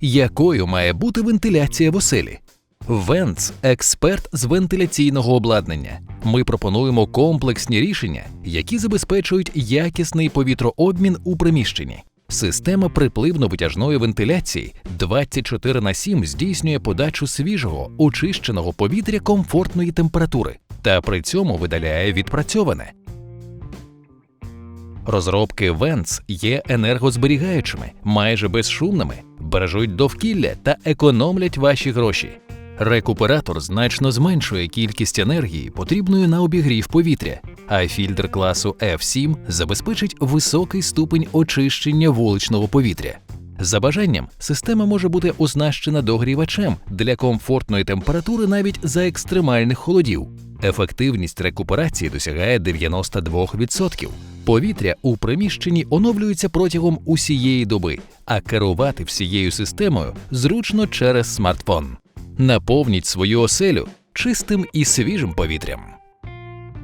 Якою має бути вентиляція в оселі? Венц експерт з вентиляційного обладнання. Ми пропонуємо комплексні рішення, які забезпечують якісний повітрообмін у приміщенні. Система припливно-витяжної вентиляції 24 на 7 здійснює подачу свіжого, очищеного повітря комфортної температури та при цьому видаляє відпрацьоване. Розробки Венц є енергозберігаючими, майже безшумними, бережуть довкілля та економлять ваші гроші. Рекуператор значно зменшує кількість енергії, потрібної на обігрів повітря, а фільтр класу F7 забезпечить високий ступень очищення вуличного повітря. За бажанням, система може бути оснащена догрівачем для комфортної температури навіть за екстремальних холодів. Ефективність рекуперації досягає 92%. Повітря у приміщенні оновлюється протягом усієї доби, а керувати всією системою зручно через смартфон. Наповніть свою оселю чистим і свіжим повітрям.